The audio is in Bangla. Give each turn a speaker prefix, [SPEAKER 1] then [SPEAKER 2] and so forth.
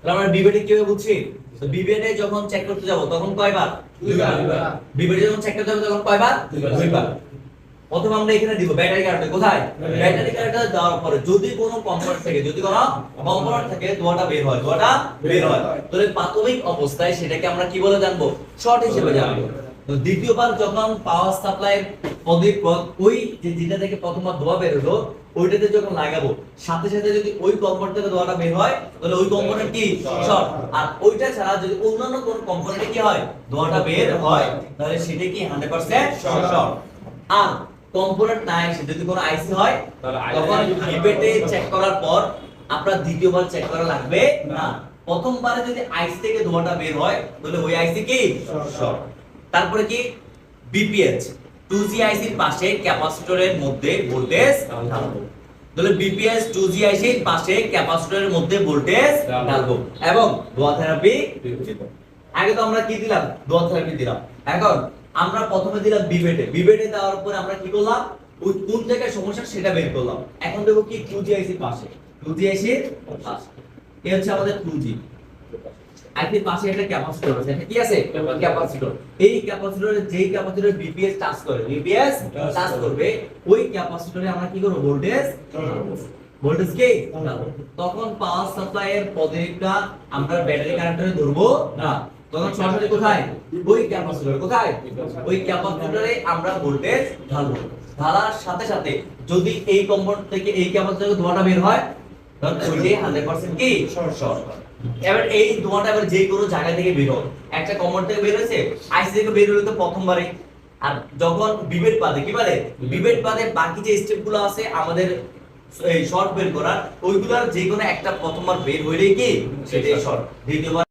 [SPEAKER 1] তাহলে আমরা বিবেটে কীভাবে বুঝছি? বিবেটে যখন চেক করতে যাব তখন কয়বার?
[SPEAKER 2] দুইবার।
[SPEAKER 1] বিবেটে যখন চেক করতে যাব তখন কয়বার?
[SPEAKER 2] দুইবার।
[SPEAKER 1] প্রথমে আমরা এখানে দিব ব্যাটারি কার্ডটা কোথায়?
[SPEAKER 2] ব্যাটারি
[SPEAKER 1] কারেন্ট দেওয়ার পরে যদি কোনো কম্পোনেন্ট থাকে যদি কোনো কম্পোনেন্ট থাকে ধোঁয়াটা বের হয় ধোঁয়াটা বের হয়। তাহলে প্রাথমিক অবস্থায় সেটাকে আমরা কি বলে জানব? শর্ট হিসেবে জানব। তো দ্বিতীয়বার যখন পাওয়ার সাপ্লাইয়ের পদে পদ ওই যে যেটা থেকে প্রথমবার ধোঁয়া বের হলো ওইটাতে যখন লাগাবো সাথে সাথে যদি ওই কম্পোনেন্ট থেকে ধোঁয়াটা বের হয় তাহলে ওই কম্পোনেন্ট কি? শর্ট আর ওইটা ছাড়া যদি অন্যান্য কোন কম্পোনেন্টে কি হয়? ধোঁয়াটা বের হয় তাহলে সেটা কি 100% শর্ট আর কম্পোনেন্ট নাই যদি কোনো আইসি হয় তখন রিপেটে চেক করার পর আপনার দ্বিতীয়বার চেক করা লাগবে না। প্রথমবারে যদি আইসি থেকে ধোঁয়াটা বের হয় তাহলে ওই আইসি কি? শর্ট তারপরে কি? বিপিএইচ 2G আইসির পাশে ক্যাপাসিটরের মধ্যে ভোল্টেজ ঢালবো। তাহলে বিপিএস 2G আইসির পাশে ক্যাপাসিটরের মধ্যে ভোল্টেজ ঢালবো। এবং ধোঁয়া থেরাপি আগে তো আমরা কি দিলাম? দোয়া থেরাপি দিলাম। এখন আমরা প্রথমে দিলাম বিবেটে বিবেটে দেওয়ার পরে আমরা কি করলাম? ওই কোন জায়গায় সমস্যা সেটা বের করলাম। এখন দেবো কি? টু জি আইসির পাশে। টু জি আইসির পাশে। এই হচ্ছে আমাদের টু জি আইসির পাশে একটা ক্যাপাসিটর আছে। কি আছে? ক্যাপাসিটর। এই ক্যাপাসিটরে যেই ক্যাপাসিটর বিপিএস টাচ করে বিপিএস টাচ করবে ওই ক্যাপাসিটরে আমরা কি করব? ভোল্টেজ ভোল্টেজ কে তখন পাওয়ার সাপ্লাইয়ের পজিটিভটা আমরা ব্যাটারি কানেক্টরে ধরবো না। তখন সরাসরি কোথায়? ওই ক্যাপাসিটর। কোথায়? ওই ক্যাপাসিটরে আমরা ভোল্টেজ ঢালবো। ঢালার সাথে সাথে যদি এই কম্পাউন্ড থেকে এই ক্যাপাসিটরে ধোঁয়াটা বের হয় তখন ওইটাই 100% কি? শর্ট এবার এই ধোঁয়াটা এবার যে কোনো জায়গা থেকে বের হয় একটা থেকে বের হয়েছে আইসি থেকে বের হলো তো প্রথমবারে আর যখন বিবেট পাদে কি বলে বিবেট পাদে বাকি যে স্টেপগুলো আছে আমাদের এই শর্ট বের করার ওইগুলার যে কোনো একটা প্রথমবার বের হইলেই কি? সেটাই শর্ট দ্বিতীয়বার